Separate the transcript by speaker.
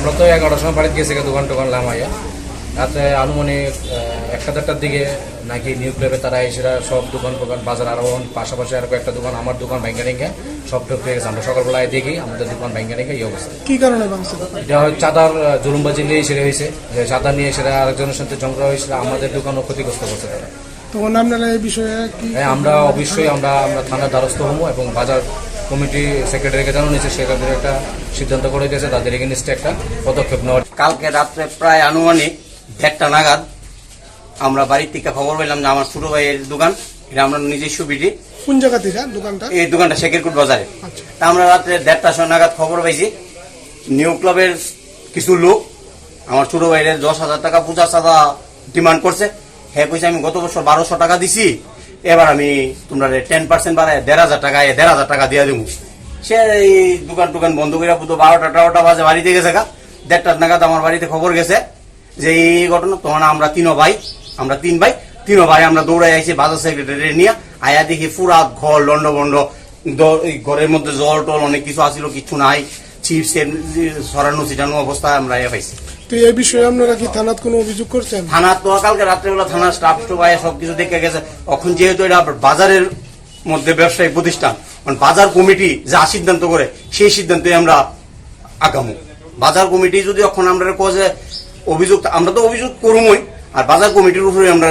Speaker 1: আমরা তো এগারোটার সময় বাড়িতে গেছি দোকান টোকান লামাইয়া রাতে আনুমানিক একটা দেড়টার দিকে নাকি নিউ ক্লাবে তারা এসেরা সব দোকান টোকান বাজার আরও পাশাপাশি আর একটা দোকান আমার দোকান ব্যাংকে রেখে সব ঢুকতে গেছে। আমরা সকালবেলায় দেখি আমাদের দোকান ব্যাংকে রেখে এই অবস্থা।
Speaker 2: কি কারণে
Speaker 1: এটা হয় চাঁদার জুলুমবাজি নিয়ে সেটা হয়েছে যে চাঁদা নিয়ে সেটা আরেকজনের সাথে ঝগড়া হয়েছিল আমাদের দোকানও ক্ষতিগ্রস্ত করছে তারা।
Speaker 2: তখন আপনারা এই বিষয়ে
Speaker 1: হ্যাঁ আমরা অবশ্যই আমরা আমরা থানার দ্বারস্থ হব এবং বাজার কমিটি সেক্রেটারিকে জানানো নিয়েছে সেখানে একটা সিদ্ধান্ত করে দিয়েছে তাদের এগেনিস্টে একটা পদক্ষেপ নেওয়ার।
Speaker 3: কালকে রাত্রে প্রায় আনুমানিক দেড়টা নাগাদ আমরা বাড়ির থেকে খবর পেলাম যে আমার ছোট ভাইয়ের দোকান এটা আমরা নিজস্ব বিটি
Speaker 2: কোন জায়গা থেকে দোকানটা?
Speaker 3: এই দোকানটা শেখেরকুট বাজারে।
Speaker 2: আচ্ছা।
Speaker 3: তা আমরা রাত্রে দেড়টার সময় নাগাদ খবর পাইছি নিউ ক্লাবের কিছু লোক আমার ছোট ভাইয়ের দশ হাজার টাকা পূজা চাঁদা ডিমান্ড করছে। হ্যাঁ কইছে আমি গত বছর বারোশো টাকা দিছি এবার আমি তোমরা টেন পার্সেন্ট বাড়ায় দেড় হাজার টাকা দেড় হাজার টাকা দিয়ে দেবো সে এই দোকান টোকান বন্ধ করে পুতো বারোটা, তেরোটা বাজে বাড়িতে গেছে গা। দেড়টার নাগাদ আমার বাড়িতে খবর গেছে যে এই ঘটনা তখন আমরা তিনো ভাই, আমরা তিন ভাই তিনো ভাই আমরা দৌড়াই আইছি, বাজার সেক্রেটারি নিয়ে, আয়া দেখি পুরা ঘর লন্ড বন্ড ঘরের মধ্যে জল টল অনেক কিছু আসিল কিছু নাই, চিপস সরানো, ছিটানো অবস্থায় আমরা পাইছি।
Speaker 2: তো এই বিষয়ে আপনারা কি থানাত কোনো অভিযোগ
Speaker 3: থানাত কালকে রাত্রেবেলা স্টাফ দেখে গেছে। এখন যেহেতু এটা বাজারের মধ্যে প্রতিষ্ঠান মানে বাজার কমিটি যা সিদ্ধান্ত করে, সেই সিদ্ধান্তে আমরা আগামু। বাজার কমিটি যদি এখন আমরা অভিযোগ আমরা তো অভিযোগ করুমই, আর বাজার কমিটির উপরে আমরা